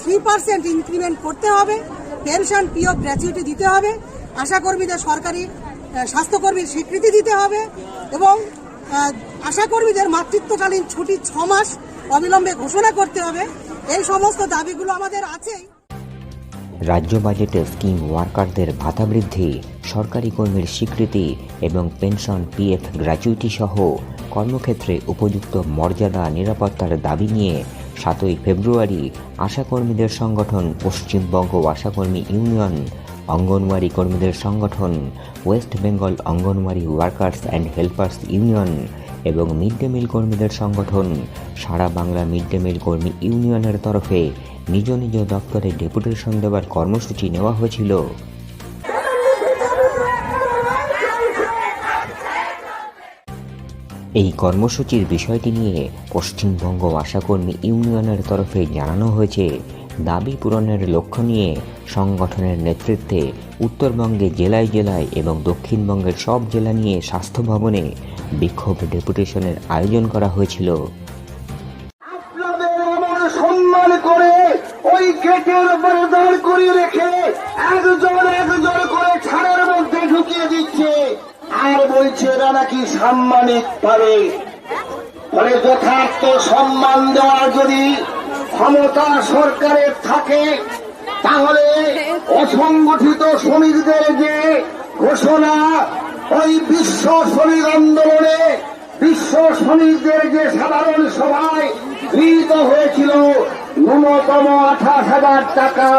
Three percent increment করতে হবে। Pension পিও gratuity দিতে হবে। আশাকর্মীদের সরকারি স্বাস্থ্যকর্মীর স্বীকৃতি দিতে হবে এবং আশাকর্মীদের মাতৃত্বকালীন ছুটি ছ মাস অবিলম্বে ঘোষণা করতে হবে। এই সমস্ত দাবিগুলো আমাদের আছেই। রাজ্য বাজেটে স্কিম ওয়ার্কারদের ভাতা বৃদ্ধি, সরকারি কর্মীর স্বীকৃতি এবং পেনশন পিএফ গ্র্যাচুইটি সহ কর্মক্ষেত্রে উপযুক্ত মর্যাদা নিরাপত্তার দাবি নিয়ে সাতই ফেব্রুয়ারি, আশাকর্মীদের সংগঠন পশ্চিমবঙ্গ আশাকর্মী ইউনিয়ন, অঙ্গনওয়াড়ি কর্মীদের সংগঠন, West Bengal anganwadi workers and helpers union এবং মিড ডে মিল কর্মীদের সংগঠন, সারা বাংলা মিড ডে মিল কর্মী ইউনিয়নের তরফে নিজ নিজ দপ্তরে ডেপুটেশন দেওয়ার কর্মসূচি নেওয়া হয়েছিল। এই কর্মসূচির বিষয়টি নিয়ে পশ্চিমবঙ্গ আশাকর্মী ইউনিয়নের তরফে জানানো হয়েছে, দাবি পূরণের লক্ষ্য নিয়ে সংগঠনের নেতৃত্বে উত্তরবঙ্গে জেলায় জেলায় এবং দক্ষিণবঙ্গের সব জেলা নিয়ে স্বাস্থ্য ভবনে বিক্ষোভ ডেপুটেশনের আয়োজন করা হয়েছিল। করে রেখে একজন একজন করে মধ্যে ঢুকিয়ে দিচ্ছে। আর বলছে, এরা নাকি সাম্মানিক পারে ফলে যথার্থ সম্মান দেওয়ার যদি ক্ষমতা সরকারের থাকে, তাহলে অসংগঠিত শ্রমিকদের যে ঘোষণা, ওই বিশ্ব শ্রমিক আন্দোলনে বিশ্ব শ্রমিকদের যে সাধারণ সভায় গৃহীত হয়েছিল, ন্যূনতম আঠাশ হাজার টাকা,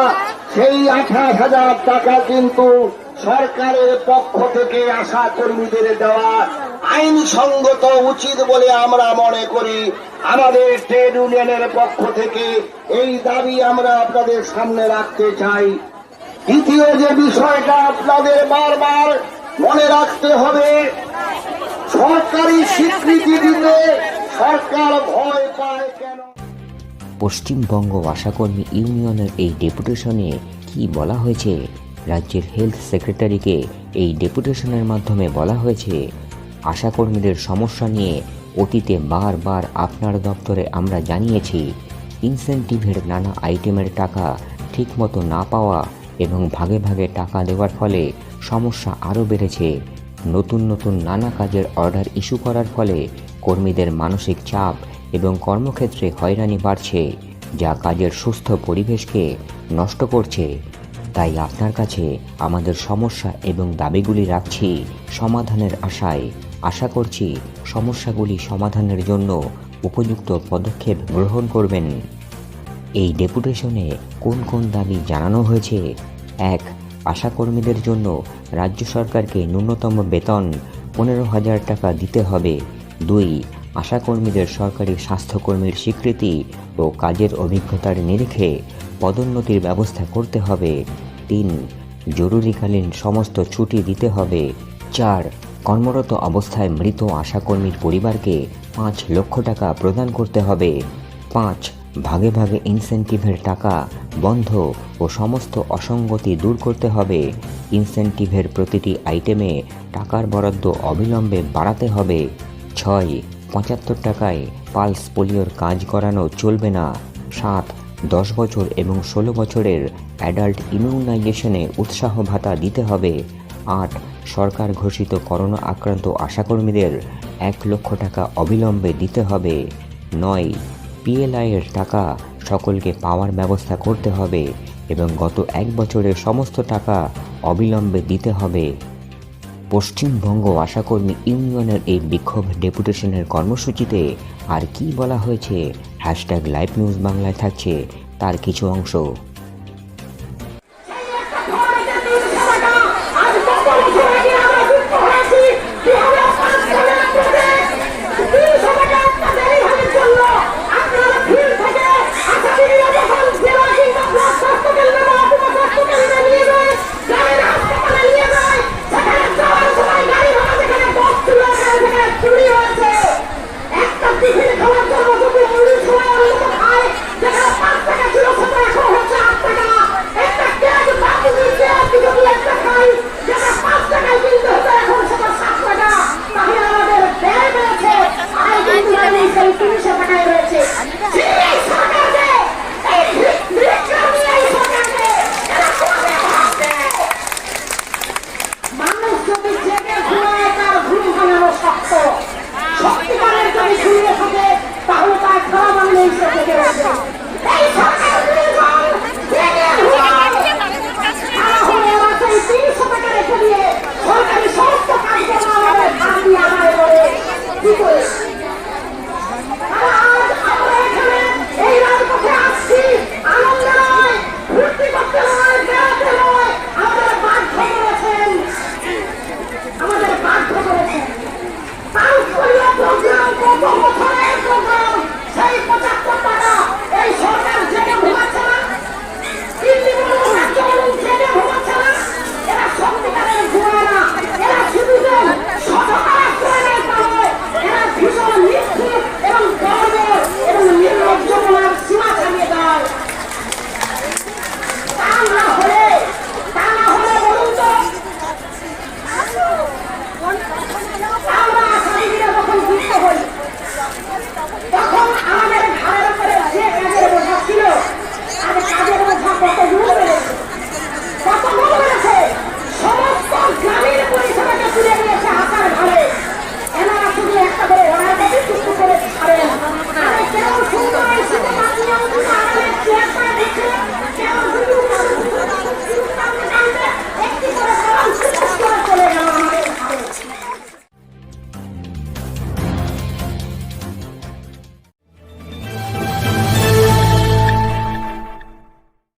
সেই আঠাশ হাজার টাকা কিন্তু সরকারের পক্ষ থেকে আশা কর্মীদের দেওয়া আইনসঙ্গত উচিত বলে আমরা মনে করি। আমাদের ট্রেড ইউনিয়নের পক্ষ থেকে এই দাবি আমরা আপনাদের সামনে রাখতে চাই। দ্বিতীয় যে বিষয়টা আপনাদের বারবার মনে রাখতে হবে, সরকারি স্বীকৃতি দিতে সরকার ভয় পায় কেন? পশ্চিমবঙ্গ আশাকর্মী ইউনিয়নের এই ডেপুটেশনে কি বলা হয়েছে? রাজ্যের হেলথ সেক্রেটারিকে এই ডেপুটেশনের মাধ্যমে বলা হয়েছে আশাকর্মীদের সমস্যা নিয়ে অতীতে বারবার আপনার দপ্তরে আমরা জানিয়েছি ইনসেন্টিভের নানা আইটেমের টাকা ঠিকমতো না পাওয়া এবং ভাগে ভাগে টাকা দেওয়ার ফলে সমস্যা আরও বেড়েছে। নতুন নতুন নানা কাজের অর্ডার ইস্যু করার ফলে কর্মীদের মানসিক চাপ এবং কর্মক্ষেত্রে হয়রানি বাড়ছে, যা কাজের সুস্থ পরিবেশকে নষ্ট করছে। তাই আপনার কাছে আমাদের সমস্যা এবং দাবিগুলি রাখছি সমাধানের আশায়। আশা করছি সমস্যাগুলি সমাধানের জন্য উপযুক্ত পদক্ষেপ গ্রহণ করবেন। এই ডেপুটেশনে কোন কোন দাবি জানানো হয়েছে? এক আশাকর্মীদের জন্য রাজ্য সরকারকে ন্যূনতম বেতন পনেরো হাজার টাকা দিতে হবে। দুই আশাকর্মীদের সরকারি স্বাস্থ্যকর্মীর স্বীকৃতি ও কাজের অভিজ্ঞতার নিরিখে পদোন্নতির ব্যবস্থা করতে হবে। তিন জরুরিকালীন সমস্ত ছুটি দিতে হবে। চার, কর্মরত অবস্থায় মৃত আশাকর্মীর পরিবারকে পাঁচ লক্ষ টাকা প্রদান করতে হবে। পাঁচ, ভাগে ভাগে ইনসেন্টিভের টাকা বন্ধ ও সমস্ত অসঙ্গতি দূর করতে হবে। ইনসেন্টিভের প্রতিটি আইটেমে টাকার বরাদ্দ অবিলম্বে বাড়াতে হবে। ছয়, পঁচাত্তর টাকায় পালস পোলিওর কাজ করানো চলবে না। সাত দশ বছর এবং ষোলো বছরের অ্যাডাল্ট ইমিউনাইজেশনে উৎসাহ ভাতা দিতে হবে। আট, সরকার ঘোষিত করোনা আক্রান্ত আশাকর্মীদের এক লক্ষ টাকা অবিলম্বে দিতে হবে। নয় পিএলআই এর টাকা সকলকে পাওয়ার ব্যবস্থা করতে হবে এবং গত এক বছরের সমস্ত টাকা অবিলম্বে দিতে হবে। পশ্চিমবঙ্গ আশাকর্মী ইউনিয়নের এই বিক্ষোভ ডেপুটেশনের কর্মসূচিতে আর কি বলা হয়েছে হ্যাশট্যাগ লাইভ নিউজ বাংলায় থাকছে। তার কিছু অংশ।